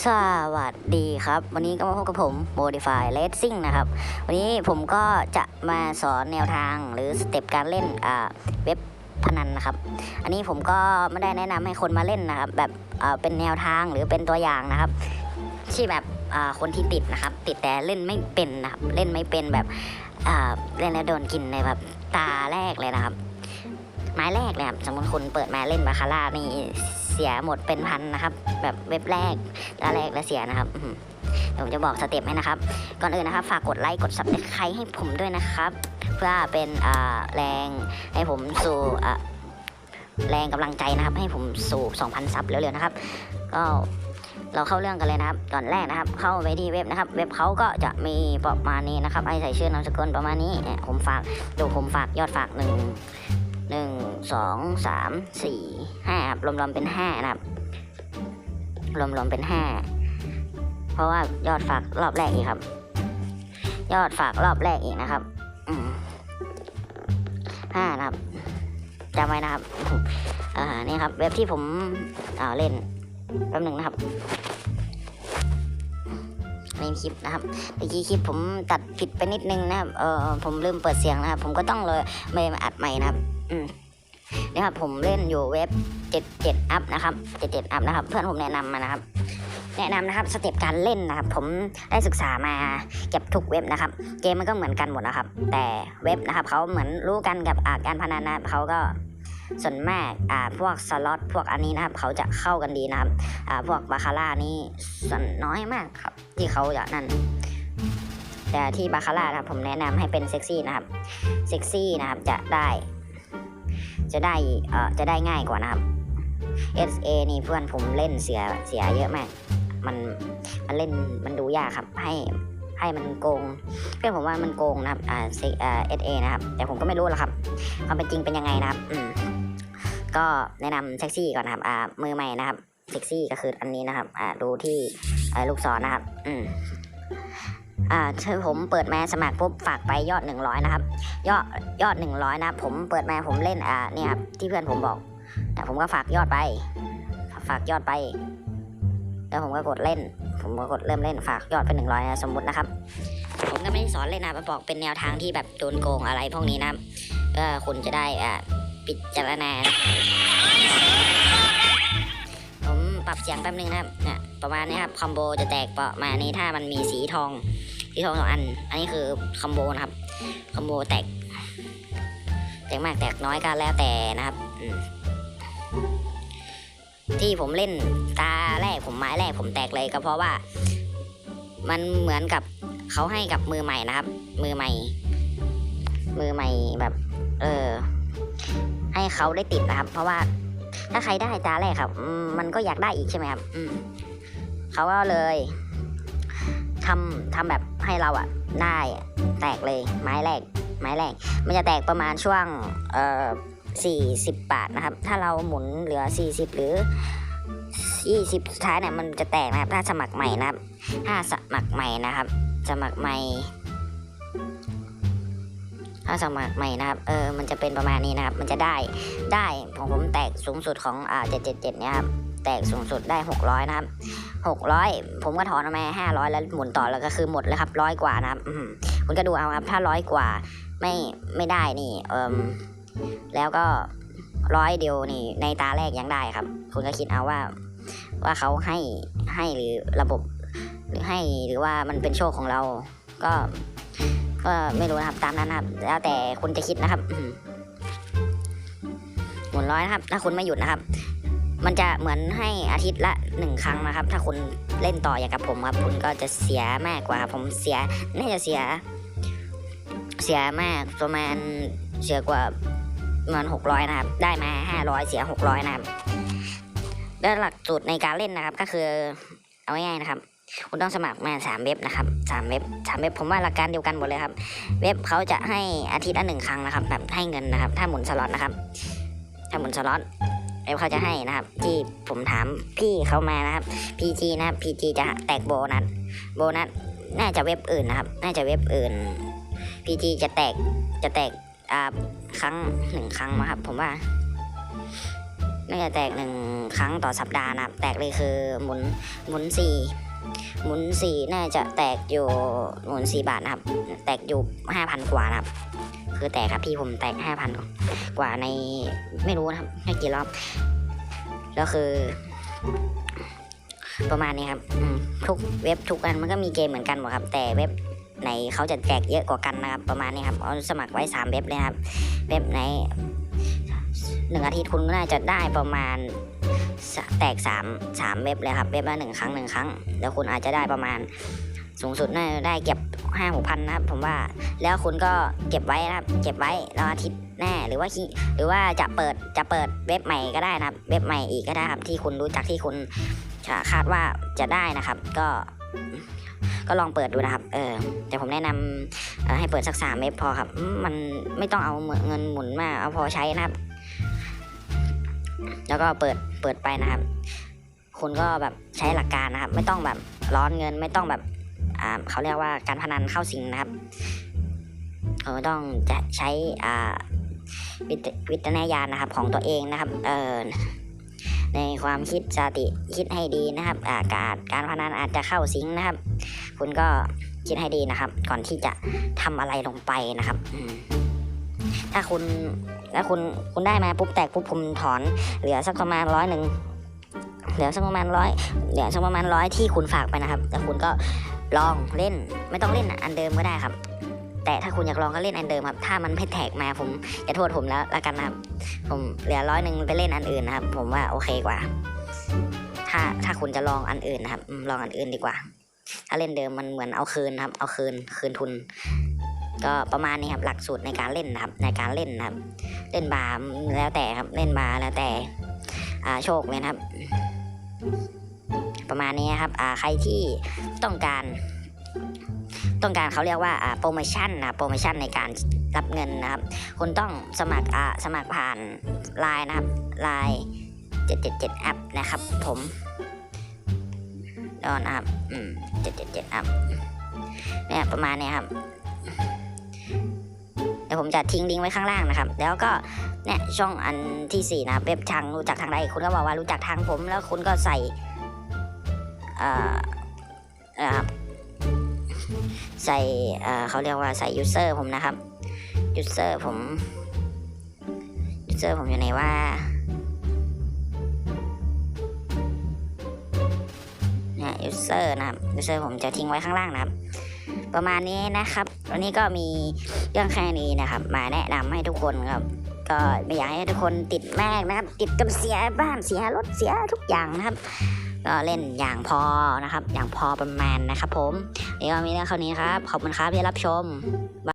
สวัสดีครับ วันนี้ก็มาพบกับผม Modify Racing นะครับ วันนี้ผมก็จะมาสอนแนวทางหรือสเต็ปการเล่นเว็บพนันนะครับ อันนี้ผมก็ไม่ได้แนะนำให้คนมาเล่นนะครับ แบบเป็นแนวทางหรือเป็นตัวอย่างนะครับ ที่แบบคนที่ติดนะครับ ติดแต่เล่นไม่เป็นนะครับ เล่นไม่เป็นแบบเล่นแล้วโดนกินในแบบตาแรกเลยนะครับ ไม้แรกเลยครับสมมติคุณเปิดมาเล่นบาคาร่านี่ เสียหมดเป็นพันนะครับ แบบเว็บแรกตาแรกแล้วเสียนะครับเดี๋ยวผมจะบอกสเต็ปให้นะครับ ก่อนอื่นนะครับ ฝากกดไลค์กดซับสไครต์ให้ผมด้วยนะครับ เพื่อเป็นแรงให้ผมสู่แรงกำลังใจนะครับ ให้ผมสู่ 2,000 ซับเร็วๆนะครับ ก็เราเข้าเรื่องกันเลยนะครับก่อนแรกนะครับ เข้าไปที่เว็บนะครับ เว็บเขาก็จะมีประมาณนี้นะครับให้ใส่ชื่อนามสกุลประมาณนี้เนี่ยผมฝากดูผมฝากยอดฝากหนึ่ง สองสามสี่ห้าครับรวมๆเป็นห้านะครับ รวมๆเป็นห้าเพราะว่ายอดฝากรอบแรกอีกครับ ยอดฝากรอบแรกอีกนะครับห้านะครับจำไว้นะครับอ่านี่ครับ เว็บที่ผมอ่าเล่นแป๊บหนึ่งนะครับในคลิปนะครับเมื่อกี้คลิปผมตัดผิดไปนิดนึงนะครับ เออผมลืมเปิดเสียงนะครับ ผมก็ต้องเลยไม่มาอัดใหม่นะครับ อืม นี่ครับผมเล่นอยู่เว็บ 77 อัพนะครับ 77 อัพนะครับ เพื่อนผมแนะนำมานะครับ แนะนำนะครับสเต็ปการเล่นนะครับ ผมได้ศึกษามาเก็บทุกเว็บนะครับ เกมมันก็เหมือนกันหมดนะครับ แต่เว็บนะครับเขาเหมือนรู้กันกับาการพนันนะครับเขาก็ส่วนมากอ่าพวกสล็อตพวกอันนี้นะครับ เขาจะเข้ากันดีนะครับอ่าพวกบาคาร่านี่ส่วนน้อยมากครับ ที่เขาจะนั่นแต่ที่บาคาร่านะครับผมแนะนำให้เป็นเซ็กซี่นะครับเซ็กซี่นะครับจะได้ จะได้เอ่อจะได้ง่ายกว่านะครับ SA นี่เพื่อนผมเล่นเสียเสียเยอะมาก มันมันเล่นมันดูยากครับ ให้ให้มันโกง เพื่อนผมว่ามันโกงนะครับอ่าเอ่า SA นะครับ แต่ผมก็ไม่รู้หรอกครับความเป็นจริงเป็นยังไงนะครับอืมก็แนะนำเซ็กซี่ก่อนนะครับอ่ามือใหม่นะครับเซ็กซี่ก็คืออันนี้นะครับอ่าดูที่ลูกศรนะครับ อืม อ่าถ้าผมเปิดแมาสมัครปุ๊บฝากไปยอดหนึ่งร้อยนะครับ ยอดยอดหนึ่งร้อยนะครับ ผมเปิดแมาผมเล่นอ่าเนี่ยครับที่เพื่อนผมบอก แต่ผมก็ฝากยอดไป ฝากยอดไปแล้วผมก็กดเล่น ผมก็กดเริ่มเล่นฝากยอดเป็นหนึ่งร้อยนะสมมตินะครับ ผมก็ไม่ได้สอนเล่นนะมาบอกเป็นแนวทางที่แบบโดนโกงอะไรพวกนี้นะก็คุณจะได้อ่าปิดจารณานะ ปรับเสียงแป๊บนึงนะครับเนี่ยประมาณนี้ครับคอมโบจะแตกประมาณนี้ถ้ามันมีสีทองสีทองสองอัน อันนี้คือคอมโบนะครับคอมโบแตกแตกมากแตกน้อยก็แล้วแต่นะครับที่ผมเล่นตาแรกผมไม้แรกผมแตกเลยก็เพราะว่า มันเหมือนกับเขาให้กับมือใหม่นะครับ มือใหม่ มือใหม่แบบ เออให้เขาได้ติดนะครับ เพราะว่า ถ้าใครได้ตาแรกครับ มันก็อยากได้อีกใช่ไหมครับอืมเขาก็เลยทำทำแบบให้เราอะได้แตกเลยไม้แรก ไม้แรก มันจะแตกประมาณช่วงเอ่อสี่สิบบาทนะครับ ถ้าเราหมุนเหลือสี่สิบหรือยี่สิบสุดท้ายเนี่ยมันจะแตกนะครับ ถ้าสมัครใหม่นะครับ ถ้าสมัครใหม่นะครับ สมัครใหม่ ถ้าสมัครใหม่นะครับ เออ มันจะเป็นประมาณนี้นะครับ มันจะได้ ได้ของผมแตกสูงสุดของ อ่าเจ็ดเจ็ดเจ็ดเนี่ยครับ แตกสูงสุดได้หกร้อยนะครับหกร้อยผมก็ถอนออกมาห้าร้อยแล้วหมุนต่อแล้วก็คือหมดเลยครับร้อยกว่านะครับคุณก็ดูเอาครับ ถ้าร้อยกว่าไม่ไม่ได้นี่ เอิมแล้วก็ร้อยเดียวนี่ ในตาแรกยังได้ครับ คุณก็คิดเอาว่า ว่าเขาให้ให้หรือระบบ หรือให้หรือว่ามันเป็นโชคของเรา ก็ ก็ไม่รู้นะครับตามนั้นนะครับ แล้วแต่คุณจะคิดนะครับอืมหมุนร้อยนะครับ ถ้าคุณไม่หยุดนะครับ มันจะเหมือนให้อาทิตย์ละหนึ่งครั้งนะครับ ถ้าคุณเล่นต่ออย่างกับผมครับ คุณก็จะเสียมากกว่าผมเสียน่าจะเสีย เสียมากประมาณเสียกว่าประมาณหกร้อยนะครับ ได้มาห้าร้อยเสียหกร้อยนะครับแล้วหลักสูตรในการเล่นนะครับก็คือ เอาง่ายๆนะครับ คุณต้องสมัครมาสามเว็บนะครับสามเว็บสามเว็บผมว่าหลักการเดียวกันหมดเลยครับ เว็บเขาจะให้อาทิตย์ละหนึ่งครั้งนะครับแบบให้เงินนะครับ ถ้าหมุนสล็อตนะครับถ้าหมุนสล็อตเว็บเขาจะให้นะครับ ที่ผมถามพี่เขามานะครับ PG นะครับ PG จะแตกโบนัสโบนัสน่าจะเว็บอื่นนะครับ น่าจะเว็บอื่น PG จะแตกจะแตกอ่าครั้งหนึ่งครั้งนะครับ ผมว่าน่าจะแตกหนึ่งครั้งต่อสัปดาห์นะครับ แตกเลยคือหมุนหมุนสี่ หมุนสี่น่าจะแตกอยู่หมุนสี่บาทนะครับ แตกอยู่ห้าพันกว่านะครับ คือแตกครับพี่ผมแตกห้าพันกว่าในไม่รู้นะครับไม่กี่รอบ แล้วคือ ประมาณนี้ครับทุกเว็บทุกอันมันก็มีเกมเหมือนกันหมดครับ แต่เว็บไหนเขาจะแจกเยอะกว่ากันนะครับ ประมาณนี้ครับเอาสมัครไว้สามเว็บเลยครับ เว็บไหนหนึ่งอาทิตย์คุณก็น่าจะได้ประมาณ แตกสามสามเว็บเลยครับเว็บละหนึ่งครั้งหนึ่งครั้ง แล้วคุณอาจจะได้ประมาณสูงสุดน่าจะได้เก็บห้าหกพันนะครับ ผมว่าแล้วคุณก็เก็บไว้นะครับ เก็บไว้แล้วอาทิตย์แน่หรือว่าคิหรือว่าจะเปิดจะเปิดเว็บใหม่ก็ได้นะครับ เว็บใหม่อีกก็ได้ครับที่คุณรู้จักที่คุณคาดว่าจะได้นะครับ ก็ก็ลองเปิดดูนะครับ เออ แต่ผมแนะนำให้เปิดสักสามเว็บพอครับ มันไม่ต้องเอาเงินหมุนมากเอาพอใช้นะครับ แล้วก็เปิดเปิดไปนะครับ คุณก็แบบใช้หลักการนะครับ ไม่ต้องแบบร้อนเงินไม่ต้องแบบอ่าเขาเรียกว่าการพนันเข้าสิงนะครับเราต้องจะใช้อ่าวิจารณญาณนะครับของตัวเองนะครับ เออในความคิดสติคิดให้ดีนะครับ อาการการพนันอาจจะเข้าสิงนะครับ คุณก็คิดให้ดีนะครับ ก่อนที่จะทำอะไรลงไปนะครับถ้าคุณ แล้วคุณคุณได้มาปุ๊บแตกปุ๊บผมถอน เหลือสักประมาณร้อยหนึ่งเหลือสักประมาณร้อยเหลือสักประมาณร้อยที่คุณฝากไปนะครับแล้วคุณก็ลองเล่นไม่ต้องเล่นอันเดิมก็ได้ครับ แต่ถ้าคุณอยากลองก็เล่นอันเดิมครับ ถ้ามันไม่แตกมาผมจะโทษผมแล้วละกันนะครับ ผมเหลือร้อยหนึ่งไปเล่นอันอื่นนะครับ ผมว่าโอเคกว่า ถ้าถ้าคุณจะลองอันอื่นนะครับ ลองอันอื่นดีกว่า ถ้าเล่นเดิมมันเหมือนเอาคืนครับ เอาคืนคืนทุน ก็ประมาณนี้ครับหลักสูตรในการเล่นนะครับในการเล่นนะครับ เล่นบาแล้วแต่ครับเล่นบาแล้วแต่โชคเลยนะครับ ประมาณนี้ครับใครที่ต้องการต้องการเขาเรียกว่าโปรโมชั่นนะโปรโมชั่นในการรับเงินนะครับ คุณต้องสมัครสมัครผ่านไลน์นะครับไลน์777แอปนะครับ ผมดอนนะครับอืม777แอปเนี่ยประมาณนี้ครับ ดี๋ยวผมจะทิ้งลิงก์ไว้ข้างล่างนะครับ แล้วก็เนี่ยช่องอันที่สี่นะครับเว็บทางรู้จักทางใดคุณก็บอกว่ารู้จักทางผมแล้วคุณก็ใส่เอ่อเอ่อใส่เอ่อเขาเรียกว่าใส่ user ผมนะครับ user ผม user ผมอยู่ไหนว่าเนี่ย user นะครับ user ผมจะทิ้งไว้ข้างล่างนะครับ ประมาณนี้นะครับ วันนี้ก็มีเรื่องแค่นี้นะครับ มาแนะนำให้ทุกคนครับ ก็ไม่อยากให้ทุกคนติดมากนะครับ ติดกับเสียบ้านเสียรถเสียทุกอย่างนะครับ ก็เล่นอย่างพอนะครับ อย่างพอประมาณนะครับ ผมนี่ก็มีเรื่องเท่านี้ครับ ขอบคุณครับที่รับชม